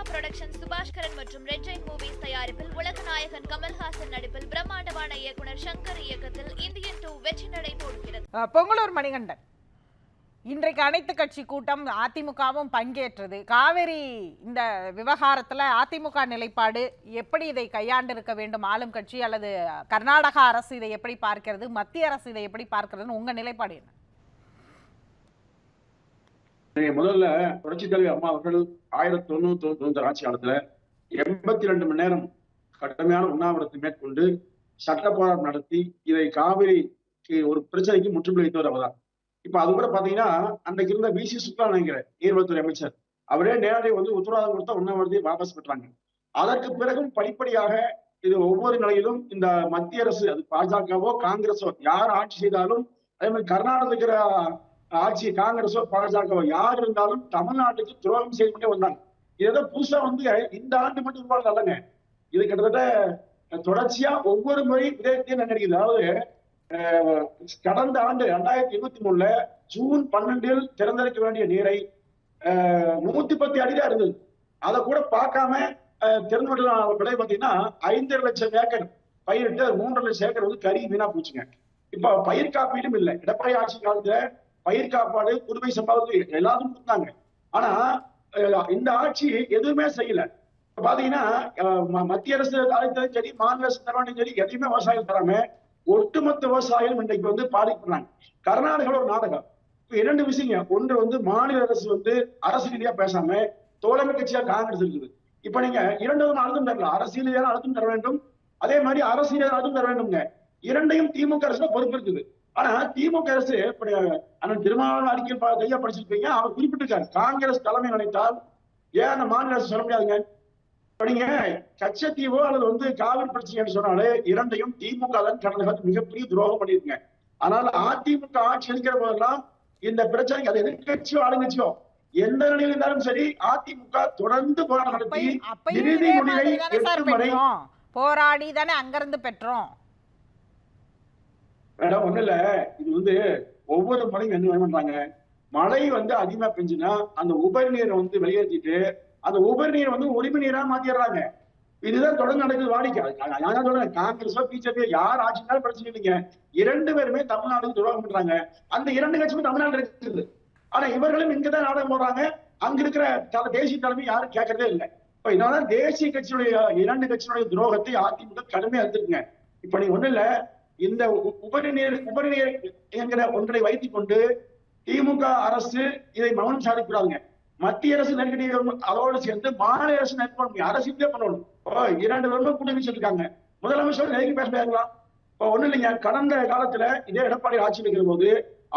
Trisha production Subaskaran மற்றும் red Jain movies தயாரிப்பில் உலகநாயகன் கமல்ஹாசன் நடிப்பில் பிரம்மாண்டமான இயக்குனர் சங்கர் இயக்கத்தில் இந்தியன் டூ வெற்றி நடை போடுகிறது பொங்கலூர் மணிகண்டன். இன்றைக்கு அனைத்து கட்சி கூட்டம் அதிமுகவும் பங்கேற்றது. காவிரி இந்த விவகாரத்தில் அதிமுக நிலைப்பாடு எப்படி இதை கையாண்டிருக்க வேண்டும்? ஆளும் கட்சி அல்லது கர்நாடகா அரசு இதை எப்படி பார்க்கிறது? மத்திய அரசு இதை எப்படி பார்க்கிறதுன்னு உங்கள் நிலைப்பாடு என்ன? முதல்ல புரட்சி தலைவி அம்மா அவர்கள் ஆயிரத்தி தொண்ணூத்தி தொண்ணூத்தி ஆட்சி காலத்துல எண்பத்தி ரெண்டு மணி நேரம் கடுமையான உண்ணாவிரத்தை மேற்கொண்டு சட்ட போராட்டம் நடத்தி இதை காவிரிக்கு ஒரு பிரச்சனைக்கு முற்றுப்புள்ளி வைத்தவர் அவர்தான். இப்ப அது கூட பாத்தீங்கன்னா அன்றைக்கு இருந்த பிசி சுக்லா நினைக்கிறேன் நீர்வளத்துறை அமைச்சர் அவரே நேரடி வந்து உத்தரவாதம் கொடுத்தா உண்ணாவிரத்தை வாபஸ் பெற்றாங்க. அதற்கு பிறகும் படிப்படியாக இது ஒவ்வொரு நிலையிலும் இந்த மத்திய அரசு அது பாஜகவோ காங்கிரஸோ யார் ஆட்சி செய்தாலும் அதே மாதிரி கர்நாடகத்தில் ஆட்சி காங்கிரஸோ பாஜகவோ யார் இருந்தாலும் தமிழ்நாட்டுக்கு துரோகம் செய்து கொண்டே வந்தாங்க. இதை புதுசா வந்து இந்த ஆண்டு மட்டும் உருவானது அல்லங்க. இது கிட்டத்தட்ட தொடர்ச்சியா ஒவ்வொரு முறை விதத்தையும் நினைக்கிறது அதாவது கடந்த ஆண்டு ரெண்டாயிரத்தி இருபத்தி மூணுல ஜூன் பன்னெண்டில் திறந்திருக்க வேண்டிய நீரை நூத்தி பத்து அடிதான் இருந்தது. அதை கூட பார்க்காம திறந்து விட விலை பார்த்தீங்கன்னா ஐந்தரை லட்சம் ஏக்கர் பயிரிட்டு மூன்றரை லட்சம் ஏக்கர் வந்து கறி வீணா போச்சுங்க. இப்ப பயிர் காப்பீடும் இல்லை. எடப்பாடி ஆட்சி காலத்துல பயிர் காப்பாடு புதுமை சம்பாவுக்கு எல்லாரும் கொடுத்தாங்க. ஆனா இந்த ஆட்சி எதுவுமே செய்யல. இப்ப பாத்தீங்கன்னா ம- மத்திய அரசு தரத்தாலும் சரி மாநில அரசு தரவாண்டும் சரி எதையுமே விவசாயம் தராம ஒட்டுமொத்த விவசாயம் இன்றைக்கு வந்து பாதிக்கிறாங்க கர்நாடகாவில் ஒரு நாடகம். இரண்டு விஷயங்க. ஒன்று வந்து மாநில அரசு வந்து அரசு ரீதியா பேசாம தோழமை கட்சியா காங்கிரஸ் இருக்குது. இப்ப நீங்க இரண்டு அழுத்தம் தரலாம் அரசியல் அழுத்தம் தர வேண்டும். அதே மாதிரி அரசியல் அழுத்தம் தர வேண்டும்ங்க. இரண்டையும் திமுக அரசு பொறுப்பு இருக்குது. ஆனா திமுக அரசு அண்ணன் திருமாவளவன் அறிக்கையில் கையா படிச்சிருப்பீங்க அவர் குறிப்பிட்டிருக்காரு. காங்கிரஸ் தலைமை நினைத்தால் ஏன் அந்த மாநில அரசு சொல்ல முடியாதுங்க? இப்ப நீங்க கச்சத்தீவோ அல்லது வந்து காவிரி பிரச்சனை சொன்னாலே இரண்டையும் திமுக தான் கடந்த காலத்து மிகப்பெரிய துரோகம் பண்ணிருக்குங்க அதனால அதிமுக ஆட்சி இருக்கிற போதெல்லாம் இந்த பிரச்சனைக்கு அது எதிர்கட்சியோ ஆளுங்கட்சியோ எந்த நிலையில் இருந்தாலும் சரி அதிமுக தொடர்ந்து போராட்டம் நடத்தி இறுதி முடிவை போராடி தானே அங்கிருந்து பெற்றோம். மேடம் ஒண்ணு இல்ல. இது வந்து ஒவ்வொரு மழையும் என்ன பண்றாங்க? மழை வந்து அதிகமா பெஞ்சுன்னா அந்த உபரி நீரை வந்து வெளியேற்றிட்டு அந்த உபரி நீரை வந்து உரிமை நீரா மாத்திடுறாங்க இதுதான் தொடர்ந்து நடக்குது வாடிக்கை. நான் சொல்றேன். காங்கிரஸோ பிஜேபி யார் ஆட்சினாலும் பிரச்சனை இல்லைங்க. இரண்டு பேருமே தமிழ்நாடு துரோகம் பண்றாங்க. அந்த இரண்டு கட்சியுமே தமிழ்நாடு இருக்குது. ஆனா இவர்களும் இங்கதான் நாடகம் போடுறாங்க. அங்க இருக்கிற தேசிய தலைமை யாரும் கேட்கறதே இல்லை. இப்ப இதனால தேசிய கட்சியுடைய இரண்டு கட்சியுடைய துரோகத்தை அதிமுக கடுமையா எடுத்துருங்க இப்ப நீ ஒண்ணு இல்ல. இந்த உபரிநீர் உபரிநீர் என்கிற ஒன்றை வைத்துக் கொண்டு திமுக அரசு இதை மௌனம் சாதிக்கூடாதுங்க மத்திய அரசு நெருக்கடி அதோடு சேர்ந்து மாநில அரசு நெருக்கடி அரசுக்கே பண்ணணும். இரண்டு வருடம் கூட்டணி வச்சிருக்காங்க. முதலமைச்சர் நெருங்கி பேச போயிருக்கலாம் இப்போ ஒண்ணு இல்லைங்க. கடந்த காலத்துல இதே எடப்பாடி ஆட்சி இருக்கிற போது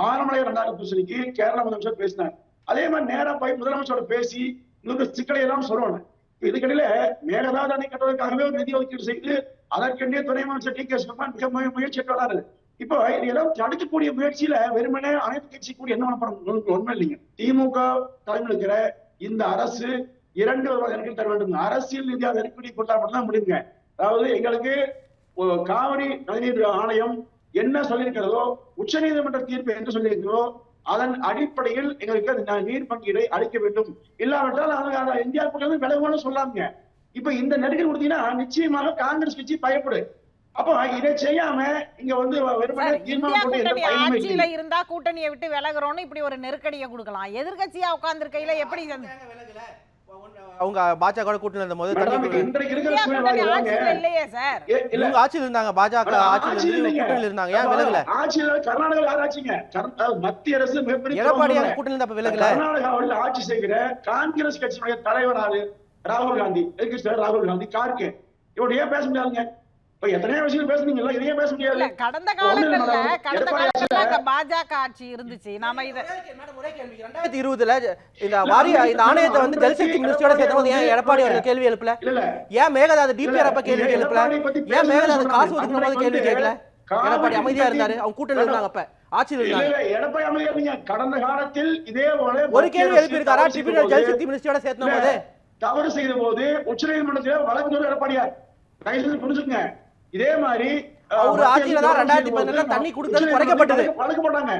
ஆரமலை ரெண்டாயிரம் பிரச்சனைக்கு கேரள முதலமைச்சர் பேசினார். அதே மாதிரி நேரம் போய் முதலமைச்சரோட பேசி இன்னொரு சிக்கலை எல்லாம் சொல்லணும் இதுக்கடையில இதுக்கிடையில மேகதாது அணை கட்டுவதற்காகவே ஒரு நிதி ஒதுக்கீடு செய்து அதற்கென்றே துணை அமைச்சர் டி கே சிவன் மிக முயற்சி எடுத்து இப்போ இது எல்லாம் தடுக்கக்கூடிய முயற்சியில வெறுமனே அனைத்து கட்சி கூடி என்ன பண்ண உண்மை இல்லைங்க. திமுக தலைமையில் இருக்கிற இந்த அரசு இரண்டு வருவாய் தர வேண்டும். அரசியல் ரீதியாக நெருக்கடி கொடுத்தா மட்டும் தான் முடியுங்க. அதாவது எங்களுக்கு காவிரி நதிநீர் ஆணையம் என்ன சொல்லியிருக்கிறதோ உச்சநீதிமன்ற தீர்ப்பு என்ன சொல்லியிருக்கிறதோ அதன் அடிப்படையில் எங்களுக்கு நீர் பங்கீடை அளிக்க வேண்டும். இல்லாவிட்டால் அதை இந்தியா பக்கம் விலகுன்னு சொல்லாங்க இப்ப இந்த நெருக்கடி கொடுத்தீங்கன்னா நிச்சயமாக காங்கிரஸ் கட்சி பயப்படு. அப்போ இதை செய்யாம இங்க வந்து கூட்டணி ஆட்சியில இருந்தா கூட்டணியை விட்டு விலகுறோம்னு இப்படி ஒரு நெருக்கடியை கொடுக்கலாம். எதிர்க்கட்சியா உட்கார்ந்திருக்கையில எப்படி வந்து- அவங்க பாஜக கூட்டணி இருந்த போது கூட்டணி இல்லையே சார். இவங்க ஆட்சியில் இருந்தாங்க பாஜக ஆட்சியில். கூட்டணியில் இருந்தாங்க. ஏன் விலகல? ஆட்சியில கர்நாடகா யார் ஆட்சிங்க? மத்திய அரசு மிகப்பெரிய எடப்பாடி கூட்டணியில் இருந்தப்ப விலகல? கர்நாடகாவில் ஆட்சி செய்கிற காங்கிரஸ் கட்சியினுடைய தலைவர் ராகுல் காந்தி. எதிர்க்கட்சி தலைவர் ராகுல் காந்தி? கார்கே இவரு ஏன் பேச முடியாதுங்க? இப்ப எத்தனையோ விஷயம் பேசுனீங்கல்ல இதையே பேச இல்ல முடியாது கடந்த மேடம். கடந்த காலங்கள்ல அங்க பாஜக ஆட்சி இருந்துச்சு. நாம இத ரெண்டாயிரத்தி இருபதுல இந்த வாரிய இந்த ஆணையத்தை வந்து ஜல்சக்தி மினிஸ்டரோட சேர்த்தபோது ஏன் எடப்பாடி அவர்கள் கேள்வி எழுப்பல? இல்ல இல்ல. ஏன் மேகதாது டிபிஆர் அப்ப கேள்வி எழுப்பல? ஏன் மேகதாது காசு. ஒதுக்கணும் போது கேள்வி கேட்கல எடப்பாடி அமைதியா இருந்தாரு அவங்க கூட்டணியில் இருந்தாங்க அப்ப. ஆட்சியில் இருந்தாங்க இல்ல எடப்பாடி அமைதியா இருந்தீங்க. கடந்த காலத்தில் இதே போல ஒரு கேள்வி எழுப்பியிருக்காரா? டிபிஆர் ஜல்சக்தி மினிஸ்டரோட சேர்த்தன இல்ல, போது? தவறு செய்த போது உச்ச நீதிமன்றத்தில் வழக்கு தொடர் எடப்பாடியார் தயவு செய்து புரிஞ்சுக்கங்க இதே மாதிரி அவரு ஆட்சியில தான் ரெண்டாயிரத்தி பதினெட்டுல போது தண்ணி கொடுத்தது குறைக்கப்பட்டது. வழக்கு- போட்டாங்க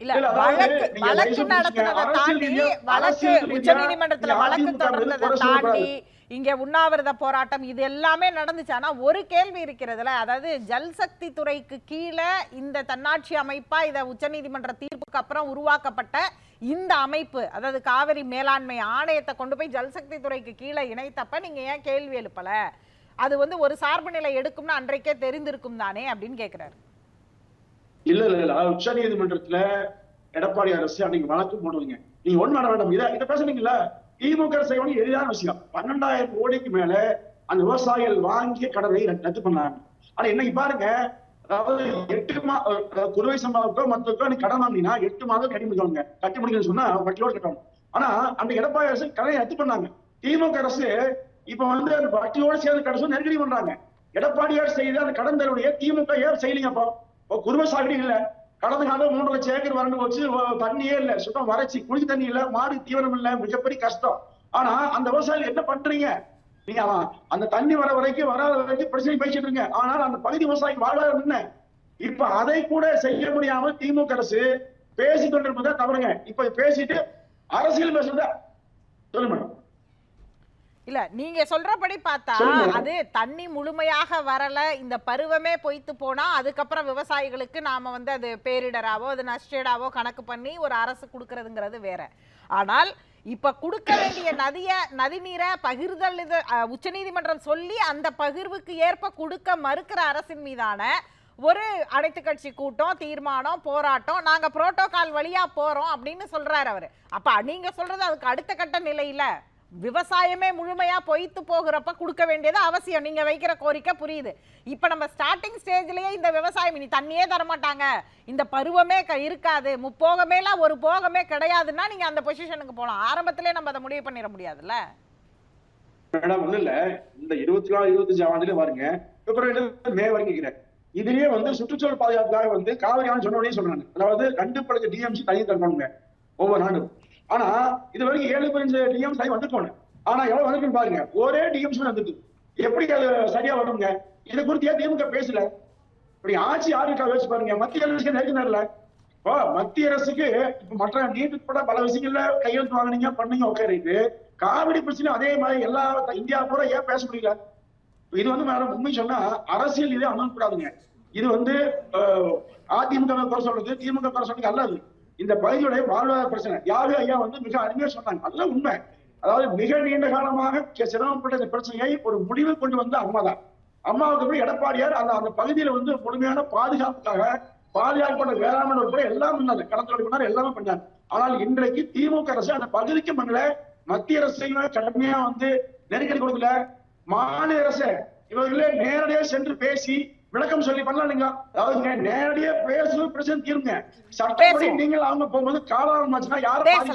இல்ல வழக்கு வழக்கு நடத்தினதை தாண்டி வழக்கு உச்ச நீதிமன்றத்துல வழக்கு தொடர்ந்ததை தாண்டி. இங்க உண்ணாவிரத போராட்டம் இது எல்லாமே நடந்துச்சு. ஆனா ஒரு கேள்வி இருக்கிறதுல அதாவது ஜல்சக்தி துறைக்கு கீழே இந்த தன்னாட்சி அமைப்பா இத உச்சநீதிமன்ற தீர்ப்புக்கு அப்புறம் உருவாக்கப்பட்ட இந்த அமைப்பு அதாவது காவிரி மேலாண்மை ஆணையத்தை கொண்டு போய் ஜல்சக்தி துறைக்கு கீழே இணைத்தப்ப நீங்க ஏன் கேள்வி எழுப்பல? அது வந்து ஒரு சார்பு நிலை எடுக்கும்னு அன்றைக்கே தெரிந்திருக்கும் தானே அப்படின்னு கேக்குறாரு. இல்ல இல்ல இல்ல. உச்ச நீதிமன்றத்துல எடப்பாடி அரசு அன்னைக்கு வழக்கு போடுவீங்க. நீங்க ஒண்ணு வேண்டாம். இதை இதை திமுக செய்வது எளிதான விஷயம். பன்னெண்டாயிரம் கோடிக்கு மேல அந்த விவசாயிகள் வாங்கிய கடனை ரத்து பண்ணாங்க. ஆனா இன்னைக்கு பாருங்க அதாவது எட்டு மா குறுவை சம்பளத்துக்கோ மற்றக்கோ நீ கடன் வாங்கினா எட்டு மாதம் கட்டி முடிக்கணுங்க. கட்டி முடிக்கணும்னு சொன்னா வட்டியோட கட்டணும் ஆனா அந்த எடப்பாடி அரசு கடனை ரத்து பண்ணாங்க. திமுக அரசு இப்ப வந்து அந்த வட்டியோட சேர்ந்து கடைசி நெருக்கடி பண்றாங்க. எடப்பாடியார் செய்த அந்த கடன் தருடைய திமுக ஏன் செய்யலீங்க அப்போ? இப்போ குடும்ப சாகுடி கடந்த காலம் மூன்று லட்சம் ஏக்கர் வறண்டு வச்சு தண்ணியே இல்லை. சுத்தம் வறட்சி. குளிர் தண்ணி இல்லை. மாடு தீவனம் இல்லை. மிகப்பெரிய கஷ்டம். ஆனா அந்த விவசாயிகள் என்ன பண்றீங்க? நீங்க அவன் அந்த தண்ணி வர வரைக்கும் வராத வரைக்கும் பிரச்சனை பேசிட்டு இருங்க. ஆனால் அந்த பகுதி விவசாயி வாழ என்ன? இப்ப அதை கூட செய்ய முடியாமல் திமுக அரசு பேசிக்கொண்டிருப்பதா தவறுங்க. இப்ப பேசிட்டு அரசியல் பேசுறதா சொல்லு மேடம் இல்ல நீங்க சொல்றபடி பார்த்தா. அது தண்ணி முழுமையாக வரல இந்த பருவமே பொய்த்து போனா அதுக்கப்புறம் விவசாயிகளுக்கு நாம வந்து அது பேரிடராவோ அது நஷ்டேடாவோ கணக்கு பண்ணி ஒரு அரசு கொடுக்கறதுங்கிறது வேற ஆனால் இப்ப கொடுக்க வேண்டிய நதிய நதிநீரை பகிர்தல் இது உச்சநீதிமன்றம் சொல்லி அந்த பகிர்வுக்கு ஏற்ப கொடுக்க மறுக்கிற அரசின் மீதான ஒரு அனைத்து கட்சி கூட்டம் தீர்மானம் போராட்டம் நாங்க புரோட்டோகால் வழியா போறோம் அப்படின்னு சொல்றாரு அவரு அப்ப நீங்க சொல்றது அதுக்கு அடுத்த கட்ட நிலையில விவசாயமே முழுமையா பொய்த்து போகிறப்ப கொடுக்க வேண்டியது அவசியம். நீங்க வைக்கிற கோரிக்கை புரியுது. இப்ப நம்ம ஸ்டார்டிங் ஸ்டேஜ்லயே இந்த விவசாயம் இனி தண்ணியே தர மாட்டாங்க இந்த பருவமே க- இருக்காது. முப்போகமேலாம் ஒரு போகமே கிடையாதுன்னா நீங்க அந்த பொசிஷனுக்கு போலாம். ஆரம்பத்திலே நம்ம அதை முடிவு பண்ணிட முடியாதுல்ல? மேடம் ஒண்ணு இல்ல. இந்த இருபத்தி நாலு இருபத்தஞ்சு ஆண்டுல வருங்க பிப்ரவரி மே வரைக்கும் இதுலயே வந்து சுற்றுச்சூழல் பாதுகாப்புக்காக வந்து காவிரி ஆண்டு சொன்ன உடனே சொல்றாங்க. அதாவது கண்டுப்படுத்த டிஎம்சி தண்ணி தரணுங்க ஒவ்வொரு ஆண்டும். ஆனா இது வரைக்கும் ஏழு பதினஞ்சு டிஎம்ஸ் ஆகி வந்து போனேன் ஆனா எவ்வளவு வந்திருக்குன்னு பாருங்க. ஒரே டிஎம்ஸ் வந்துருக்கு எப்படி அது சரியா வருங்க இதை குறித்து ஏன் திமுக பேசல? இப்படி ஆட்சி யாருக்கா வச்சு பாருங்க. மத்திய அரசுக்கு நெருங்கினர்ல இப்போ மத்திய அரசுக்கு இப்ப மற்ற நீட் உட்பட பல விஷயங்கள்ல கையெழுத்து வாங்குனீங்க பண்ணீங்க ஓகே ரைட்டு காவிரி பிரச்சனை அதே மாதிரி எல்லா இந்தியா பூரா ஏன் பேச முடியல? இது வந்து மேடம் உண்மை சொன்னா அரசியல் இதே அமல்படாதுங்க இது வந்து அதிமுக குறை சொல்றது திமுக குறை சொல்றது அல்லது இந்த பகுதியுடைய வாழ்வாதார பிரச்சனை. யாரு ஐயா வந்து மிக அருமையா சொன்னாங்க. நல்ல உண்மை. அதாவது மிக நீண்ட காலமாக சிரமப்பட்ட இந்த பிரச்சனையை ஒரு முடிவு கொண்டு வந்த அம்மா தான். அம்மாவுக்கு போய் எடப்பாடியார் அந்த அந்த பகுதியில வந்து முழுமையான பாதுகாப்புக்காக பாதுகாக்கப்பட்ட வேளாண்மை உட்பட எல்லாம் பண்ணாரு. களத்தோடு பண்ணாரு எல்லாமே பண்ணாரு. ஆனால் இன்றைக்கு திமுக அரசு அந்த பகுதிக்கு பண்ணல மத்திய அரசையும் கடுமையா வந்து நெருக்கடி கொடுக்கல. மாநில அரசு இவர்களே நேரடியா சென்று பேசி விளக்கம் சொல்லி பண்ணலாம் நீங்க அதாவது நேரடியா பேசுவது பிரச்சனை தீருங்க சட்டப்படி. நீங்கள் அவங்க போகும்போது காலம் ஆச்சுன்னா யாரும்.